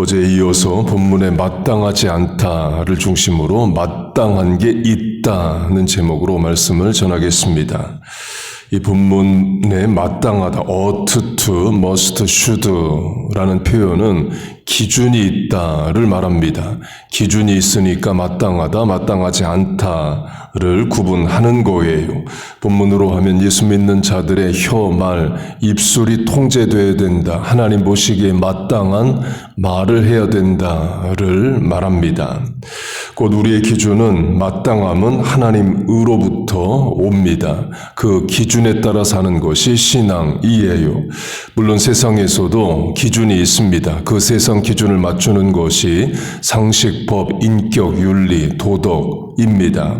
어제에 이어서 본문에 마땅하지 않다를 중심으로 마땅한 게 있다는 제목으로 말씀을 전하겠습니다. 이 본문에 마땅하다, ought to, must, should라는 표현은 기준이 있다를 말합니다. 기준이 있으니까 마땅하다, 마땅하지 않다를 구분하는 거예요. 본문으로 하면 예수 믿는 자들의 혀, 말, 입술이 통제돼야 된다. 하나님 보시기에 마땅한 말을 해야 된다를 말합니다. 곧 우리의 기준은 마땅함은 하나님으로부터 옵니다. 그 기준에 따라 사는 것이 신앙이에요. 물론 세상에서도 기준이 있습니다. 그 세상 기준을 맞추는 것이 상식, 법, 인격, 윤리, 도덕 입니다.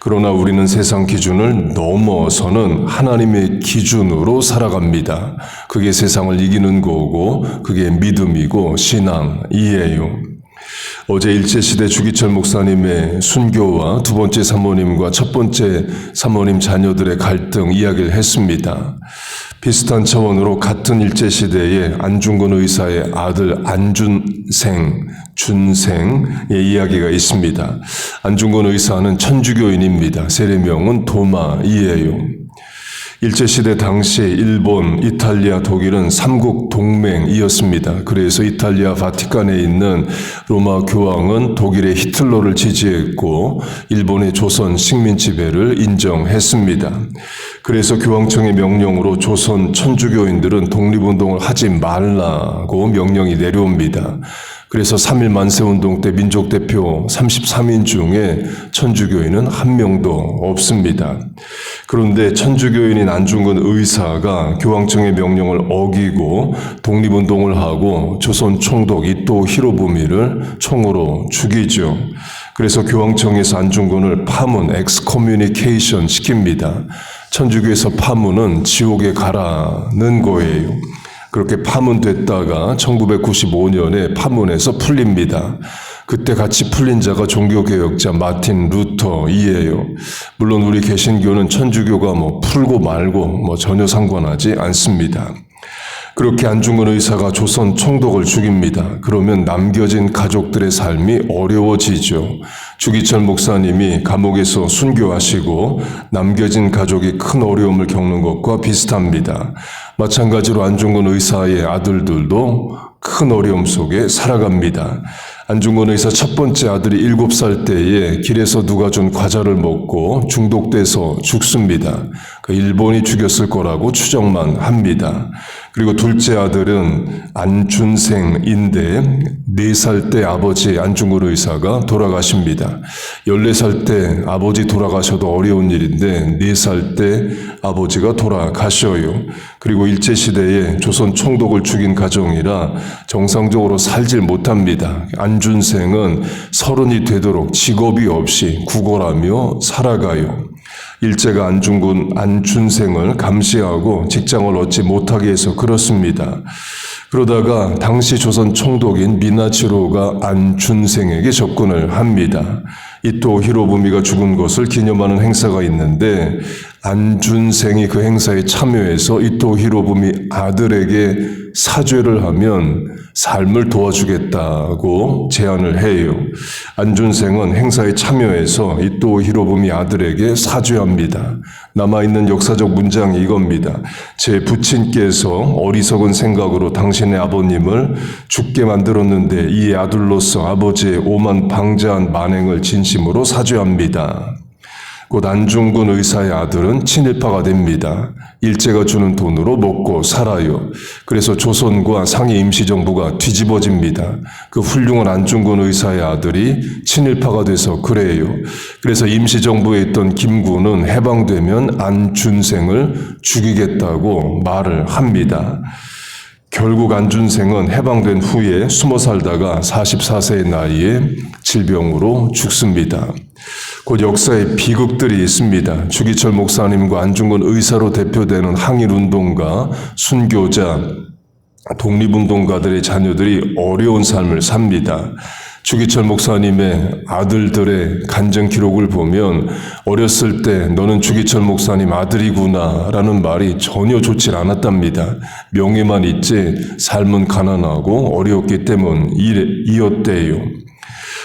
그러나 우리는 세상 기준을 넘어서는 하나님의 기준으로 살아갑니다. 그게 세상을 이기는 거고, 그게 믿음이고, 신앙이에요. 어제 일제시대 주기철 목사님의 순교와 두 번째 사모님과 첫 번째 사모님 자녀들의 갈등 이야기를 했습니다. 비슷한 차원으로 같은 일제시대에 안중근 의사의 아들 안준생, 준생의 이야기가 있습니다. 안중근 의사는 천주교인입니다. 세례명은 도마이에요. 일제시대 당시 일본, 이탈리아, 독일은 삼국 동맹이었습니다. 그래서 이탈리아 바티칸에 있는 로마 교황은 독일의 히틀러를 지지했고 일본의 조선 식민 지배를 인정했습니다. 그래서 교황청의 명령으로 조선 천주교인들은 독립운동을 하지 말라고 명령이 내려옵니다. 그래서 3일 만세 운동 때 민족 대표 33인 중에 천주교인은 한 명도 없습니다. 그런데 천주교인인 안중근 의사가 교황청의 명령을 어기고 독립운동을 하고 조선 총독 이토 히로부미를 총으로 죽이죠. 그래서 교황청에서 안중근을 파문, 엑스커뮤니케이션 시킵니다. 천주교에서 파문은 지옥에 가라는 거예요. 그렇게 파문됐다가 1995년에 파문에서 풀립니다. 그때 같이 풀린 자가 종교개혁자 마틴 루터이에요. 물론 우리 개신교는 천주교가 뭐 풀고 말고 뭐 전혀 상관하지 않습니다. 그렇게 안중근 의사가 조선 총독을 죽입니다. 그러면 남겨진 가족들의 삶이 어려워지죠. 주기철 목사님이 감옥에서 순교하시고 남겨진 가족이 큰 어려움을 겪는 것과 비슷합니다. 마찬가지로 안중근 의사의 아들들도 큰 어려움 속에 살아갑니다. 안중근 의사 첫 번째 아들이 일곱 살 때에 길에서 누가 준 과자를 먹고 중독돼서 죽습니다. 그 일본이 죽였을 거라고 추정만 합니다. 그리고 둘째 아들은 안준생인데 네살때 아버지 안중근 의사가 돌아가십니다. 14살 때 아버지 돌아가셔도 어려운 일인데 네살때 아버지가 돌아가셔요. 그리고 일제 시대에 조선 총독을 죽인 가정이라 정상적으로 살질 못합니다. 안준생은 서른이 되도록 직업이 없이 구걸하며 살아가요. 일제가 안중근, 안춘생을 감시하고 직장을 얻지 못하게 해서 그렇습니다. 그러다가 당시 조선 총독인 미나치로가 안춘생에게 접근을 합니다. 이토 히로부미가 죽은 것을 기념하는 행사가 있는데 안준생이 그 행사에 참여해서 이토 히로부미 아들에게 사죄를 하면 삶을 도와주겠다고 제안을 해요. 안준생은 행사에 참여해서 이토 히로부미 아들에게 사죄합니다. 남아있는 역사적 문장이 이겁니다. 제 부친께서 어리석은 생각으로 당신의 아버님을 죽게 만들었는데 이 아들로서 아버지의 오만 방자한 만행을 진심으로 사죄합니다. 곧 안중근 의사의 아들은 친일파가 됩니다. 일제가 주는 돈으로 먹고 살아요. 그래서 조선과 상해 임시정부가 뒤집어집니다. 그 훌륭한 안중근 의사의 아들이 친일파가 돼서 그래요. 그래서 임시정부에 있던 김구는 해방되면 안준생을 죽이겠다고 말을 합니다. 결국 안준생은 해방된 후에 숨어 살다가 44세의 나이에 질병으로 죽습니다. 곧 역사에 비극들이 있습니다. 주기철 목사님과 안중근 의사로 대표되는 항일운동가, 순교자, 독립운동가들의 자녀들이 어려운 삶을 삽니다. 주기철 목사님의 아들들의 간증 기록을 보면 어렸을 때 너는 주기철 목사님 아들이구나 라는 말이 전혀 좋지 않았답니다. 명예만 있지 삶은 가난하고 어려웠기 때문 이었대요.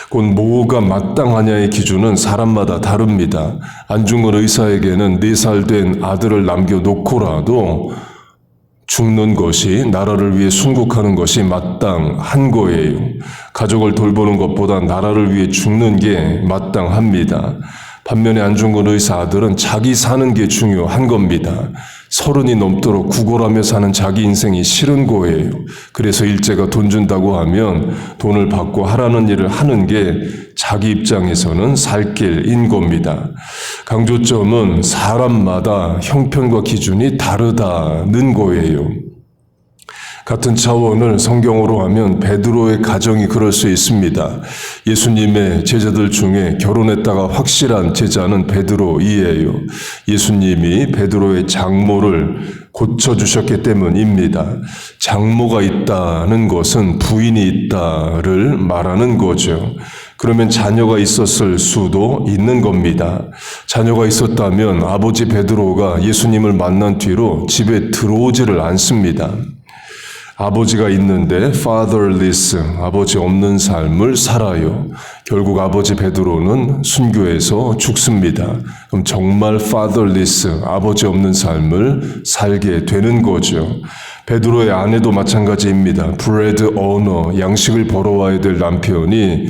곧 뭐가 마땅하냐의 기준은 사람마다 다릅니다. 안중근 의사에게는 네살된 아들을 남겨놓고라도 죽는 것이 나라를 위해 순국하는 것이 마땅한 거예요. 가족을 돌보는 것보다 나라를 위해 죽는 게 마땅합니다. 반면에 안중근 의사 아들은 자기 사는 게 중요한 겁니다. 서른이 넘도록 구걸하며 사는 자기 인생이 싫은 거예요. 그래서 일제가 돈 준다고 하면 돈을 받고 하라는 일을 하는 게 자기 입장에서는 살 길인 겁니다. 강조점은 사람마다 형편과 기준이 다르다는 거예요. 같은 차원을 성경으로 하면 베드로의 가정이 그럴 수 있습니다. 예수님의 제자들 중에 결혼했다가 확실한 제자는 베드로이에요. 예수님이 베드로의 장모를 고쳐주셨기 때문입니다. 장모가 있다는 것은 부인이 있다를 말하는 거죠. 그러면 자녀가 있었을 수도 있는 겁니다. 자녀가 있었다면 아버지 베드로가 예수님을 만난 뒤로 집에 들어오지를 않습니다. 아버지가 있는데 fatherless, 아버지 없는 삶을 살아요. 결국 아버지 베드로는 순교해서 죽습니다. 그럼 정말 fatherless, 아버지 없는 삶을 살게 되는 거죠. 베드로의 아내도 마찬가지입니다. bread earner, 양식을 벌어와야 될 남편이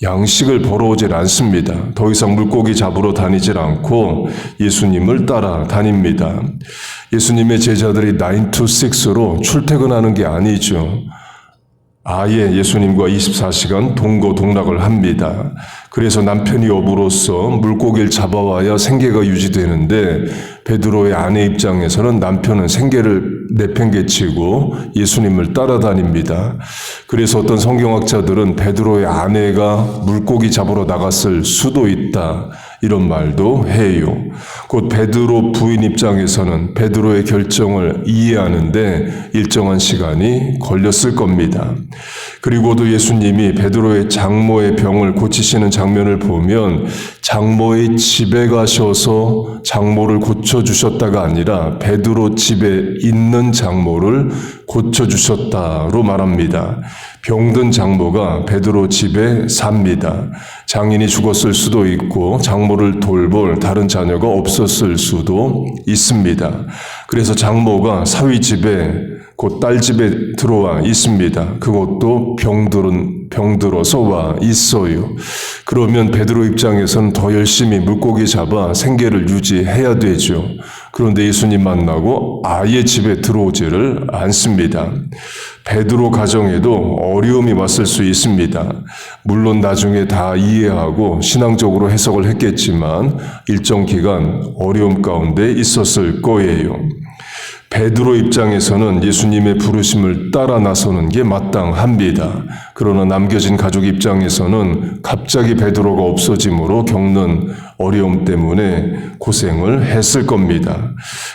양식을 벌어오질 않습니다. 더 이상 물고기 잡으러 다니질 않고 예수님을 따라 다닙니다. 예수님의 제자들이 9 to 6로 출퇴근하는 게 아니죠. 아예 예수님과 24시간 동거동락을 합니다. 그래서 남편이 업으로서 물고기를 잡아와야 생계가 유지되는데 베드로의 아내 입장에서는 남편은 생계를 내팽개치고 예수님을 따라다닙니다. 그래서 어떤 성경학자들은 베드로의 아내가 물고기 잡으러 나갔을 수도 있다. 이런 말도 해요. 곧 베드로 부인 입장에서는 베드로의 결정을 이해하는데 일정한 시간이 걸렸을 겁니다. 그리고도 예수님이 베드로의 장모의 병을 고치시는 장면을 보면 장모의 집에 가셔서 장모를 고쳐 주셨다가 아니라 베드로 집에 있는 장모를 고쳐 주셨다로 말합니다. 병든 장모가 베드로 집에 삽니다. 장인이 죽었을 수도 있고 장모를 돌볼 다른 자녀가 없었을 수도 있습니다. 그래서 장모가 사위 집에 곧 딸 집에 들어와 있습니다. 그것도 병들은 병들어서 와 있어요. 그러면 베드로 입장에서는 더 열심히 물고기 잡아 생계를 유지해야 되죠. 그런데 예수님 만나고 아예 집에 들어오지를 않습니다. 베드로 가정에도 어려움이 왔을 수 있습니다. 물론 나중에 다 이해하고 신앙적으로 해석을 했겠지만 일정 기간 어려움 가운데 있었을 거예요. 베드로 입장에서는 예수님의 부르심을 따라 나서는 게 마땅합니다. 그러나 남겨진 가족 입장에서는 갑자기 베드로가 없어짐으로 겪는 어려움 때문에 고생을 했을 겁니다.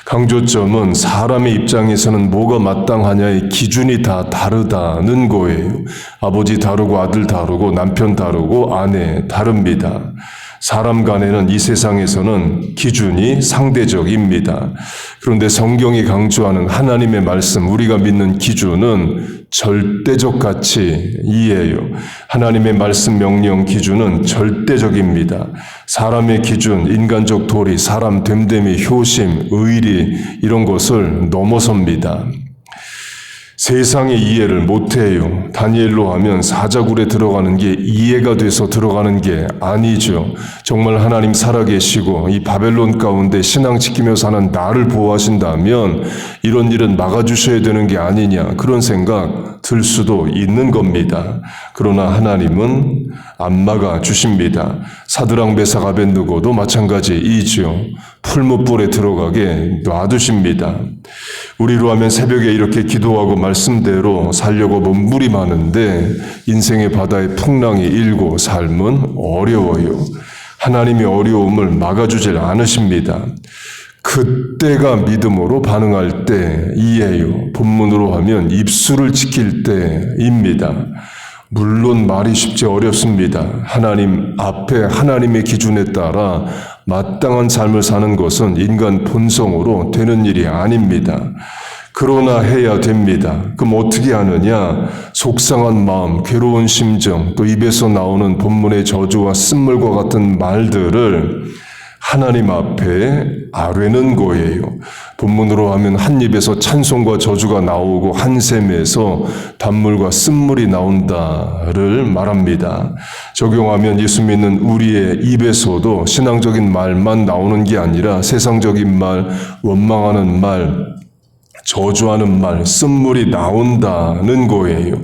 강조점은 사람의 입장에서는 뭐가 마땅하냐의 기준이 다 다르다는 거예요. 아버지 다르고 아들 다르고 남편 다르고 아내 다릅니다. 사람 간에는 이 세상에서는 기준이 상대적입니다. 그런데 성경이 강조하는 하나님의 말씀, 우리가 믿는 기준은 절대적 가치이에요. 하나님의 말씀 명령 기준은 절대적입니다. 사람의 기준, 인간적 도리, 사람 됨됨이, 효심, 의리, 이런 것을 넘어섭니다. 세상의 이해를 못해요. 다니엘로 하면 사자굴에 들어가는 게 이해가 돼서 들어가는 게 아니죠. 정말 하나님 살아계시고 이 바벨론 가운데 신앙 지키며 사는 나를 보호하신다면 이런 일은 막아주셔야 되는 게 아니냐 그런 생각 들 수도 있는 겁니다. 그러나 하나님은 안 막아 주십니다. 사드랑 메사 가벤누고도 마찬가지이죠. 풀무불에 들어가게 놔두십니다. 우리로 하면 새벽에 이렇게 기도하고 말씀대로 살려고 몸부림하는데 인생의 바다에 풍랑이 일고 삶은 어려워요. 하나님이 어려움을 막아주질 않으십니다. 그때가 믿음으로 반응할 때이에요. 본문으로 하면 입술을 지킬 때입니다. 물론 말이 쉽지 어렵습니다. 하나님 앞에 하나님의 기준에 따라 마땅한 삶을 사는 것은 인간 본성으로 되는 일이 아닙니다. 그러나 해야 됩니다. 그럼 어떻게 하느냐? 속상한 마음, 괴로운 심정, 또 입에서 나오는 본문의 저주와 쓴물과 같은 말들을 하나님 앞에 아뢰는 거예요. 본문으로 하면 한 입에서 찬송과 저주가 나오고 한 샘에서 단물과 쓴물이 나온다를 말합니다. 적용하면 예수 믿는 우리의 입에서도 신앙적인 말만 나오는 게 아니라 세상적인 말, 원망하는 말, 저주하는 말, 쓴물이 나온다는 거예요.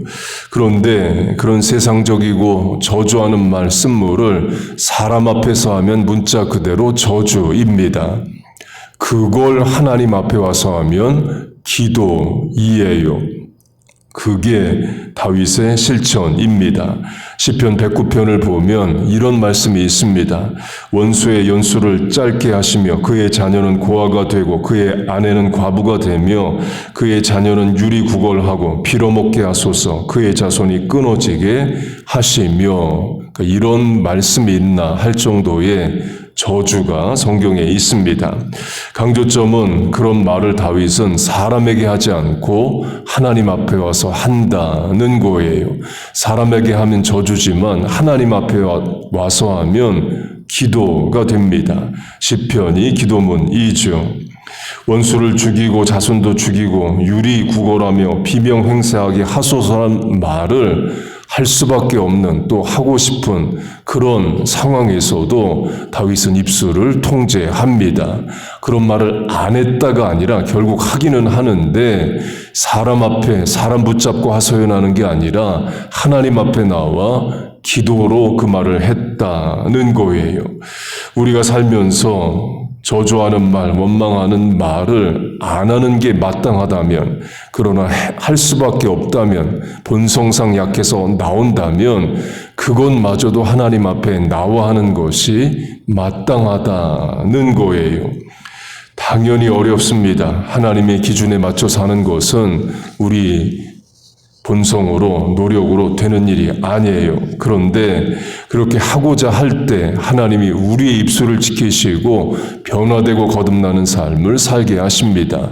그런데 그런 세상적이고 저주하는 말, 쓴물을 사람 앞에서 하면 문자 그대로 저주입니다. 그걸 하나님 앞에 와서 하면 기도이에요. 그게 다윗의 실천입니다. 시편 109편을 보면 이런 말씀이 있습니다. 원수의 연수를 짧게 하시며 그의 자녀는 고아가 되고 그의 아내는 과부가 되며 그의 자녀는 유리 구걸하고 빌어먹게 하소서 그의 자손이 끊어지게 하시며 그러니까 이런 말씀이 있나 할 정도의 저주가 성경에 있습니다. 강조점은 그런 말을 다윗은 사람에게 하지 않고 하나님 앞에 와서 한다는 거예요. 사람에게 하면 저주지만 하나님 앞에 와서 하면 기도가 됩니다. 시편이 기도문이죠. 원수를 죽이고 자손도 죽이고 유리 구걸하며 비명 횡세하게 하소서란 말을 할 수밖에 없는 또 하고 싶은 그런 상황에서도 다윗은 입술을 통제합니다. 그런 말을 안 했다가 아니라 결국 하기는 하는데 사람 앞에 사람 붙잡고 하소연하는 게 아니라 하나님 앞에 나와 기도로 그 말을 했다는 거예요. 우리가 살면서 저주하는 말, 원망하는 말을 안 하는 게 마땅하다면, 그러나 할 수밖에 없다면, 본성상 약해서 나온다면, 그것마저도 하나님 앞에 나와 하는 것이 마땅하다는 거예요. 당연히 어렵습니다. 하나님의 기준에 맞춰 사는 것은 우리 본성으로 노력으로 되는 일이 아니에요. 그런데 그렇게 하고자 할 때 하나님이 우리의 입술을 지키시고 변화되고 거듭나는 삶을 살게 하십니다.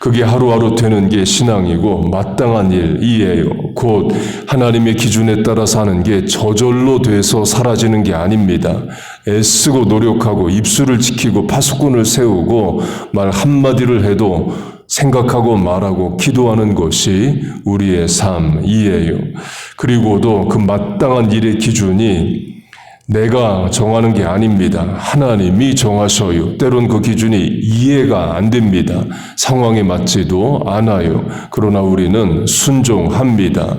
그게 하루하루 되는 게 신앙이고 마땅한 일이에요. 곧 하나님의 기준에 따라 사는 게 저절로 돼서 사라지는 게 아닙니다. 애쓰고 노력하고 입술을 지키고 파수꾼을 세우고 말 한마디를 해도 생각하고 말하고 기도하는 것이 우리의 삶이에요. 그리고도 그 마땅한 일의 기준이 내가 정하는 게 아닙니다. 하나님이 정하셔요. 때론 그 기준이 이해가 안 됩니다. 상황에 맞지도 않아요. 그러나 우리는 순종합니다.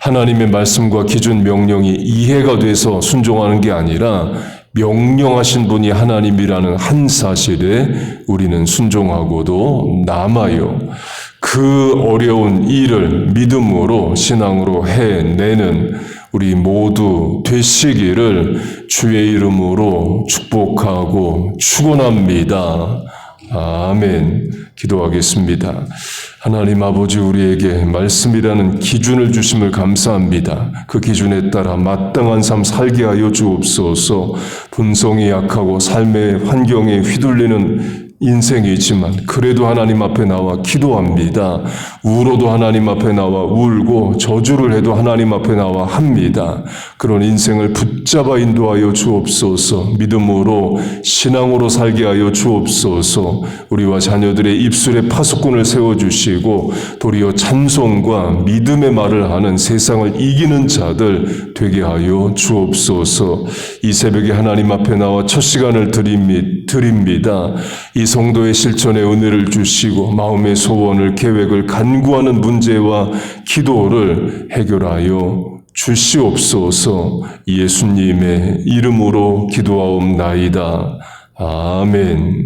하나님의 말씀과 기준 명령이 이해가 돼서 순종하는 게 아니라 명령하신 분이 하나님이라는 한 사실에 우리는 순종하고도 남아요. 그 어려운 일을 믿음으로 신앙으로 해내는 우리 모두 되시기를 주의 이름으로 축복하고 축원합니다. 아멘. 기도하겠습니다. 하나님 아버지 우리에게 말씀이라는 기준을 주심을 감사합니다. 그 기준에 따라 마땅한 삶 살게 하여 주옵소서. 본성이 약하고 삶의 환경에 휘둘리는 인생이지만 그래도 하나님 앞에 나와 기도합니다. 울어도 하나님 앞에 나와 울고 저주를 해도 하나님 앞에 나와 합니다. 그런 인생을 붙잡아 인도하여 주옵소서. 믿음으로 신앙으로 살게 하여 주옵소서. 우리와 자녀들의 입술에 파수꾼을 세워 주시고 도리어 찬송과 믿음의 말을 하는 세상을 이기는 자들 되게 하여 주옵소서. 이 새벽에 하나님 앞에 나와 첫 시간을 드립니다. 이 성도의 실천에 은혜를 주시고 마음의 소원을 계획을 간구하는 문제와 기도를 해결하여 주시옵소서 예수님의 이름으로 기도하옵나이다. 아멘.